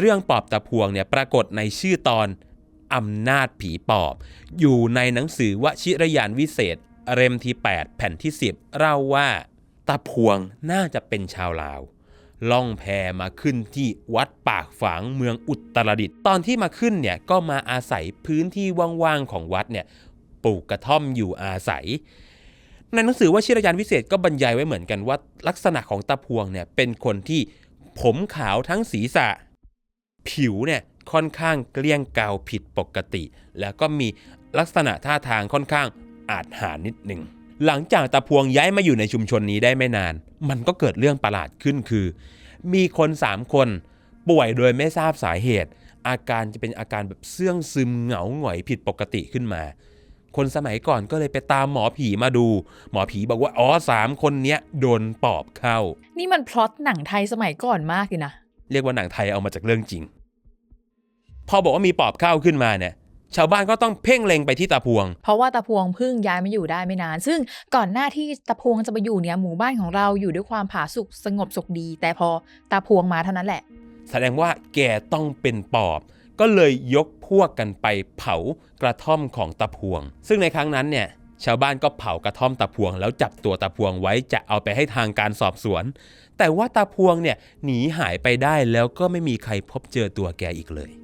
เรื่องปอบตะพวงเนี่ยปรากฏในชื่อตอนอำนาจผีปอบ อยู่ในหนังสือวชิรยานวิเศษเล่มที่ 8 แผ่นที่ 10 เล่าว่าตะพวงน่าจะเป็นชาวลาว ล่องแพมาขึ้นที่วัดปากฝางเมืองอุตรดิตถ์ตอนที่มาขึ้นเนี่ยก็มาอาศัยพื้นที่ว่างๆของวัดเนี่ยปลูกกระท่อมอยู่อาศัย ในหนังสือว่าชิรยานวิเศษก็บรรยายไว้เหมือนกันว่า ลักษณะของตาพวงเนี่ยเป็นคนที่ผมขาวทั้งศีรษะ ผิวเนี่ยค่อนข้างเกลี้ยงเกลาผิดปกติ แล้วก็มีลักษณะท่าทางค่อนข้างอาจหารนิดหนึ่งหลังจากตาพวงย้ายมาอยู่ในชุมชนนี้ได้ไม่นาน มันก็เกิดเรื่องประหลาดขึ้นคือ มีคนสามคนป่วยโดยไม่ทราบสาเหตุ อาการจะเป็นอาการแบบเสื่องซึมเหงาหงอยผิดปกติขึ้นมา คนสมัยก่อนก็เลยไปตามหมอผีมาดู หมอผีบอกว่าอ๋อสามคนเนี้ยโดนปอบเข้า นี่มันพล็อตหนังไทยสมัยก่อนมากเลยนะ เรียกว่าหนังไทยเอามาจากเรื่องจริง พอบอกว่ามีปอบเข้าขึ้นมาเนี่ยชาวบ้านก็ต้องเพ่งเล็งไปที่ตาพวง เพราะว่าตาพวงเพิ่งย้ายมาอยู่ได้ไม่นาน ซึ่งก่อนหน้าที่ตาพวงจะมาอยู่เนี่ยหมู่บ้านของเราอยู่ด้วยความผาสุกสงบสุขดี แต่พอตาพวงมาเท่านั้นแหละ แสดงว่าแกต้องเป็นปอบ ก็เลยยกพวกกันไปเผากระท่อมของตาพวง ซึ่งในครั้งนั้นเนี่ยชาวบ้านก็เผากระท่อมตาพวง แล้วจับตัวตาพวงไว้จะเอาไปให้ทางการสอบสวน แต่ว่าตาพวงเนี่ยหนีหายไปได้แล้วก็ไม่มีใครพบเจอตัวแกอีกเลย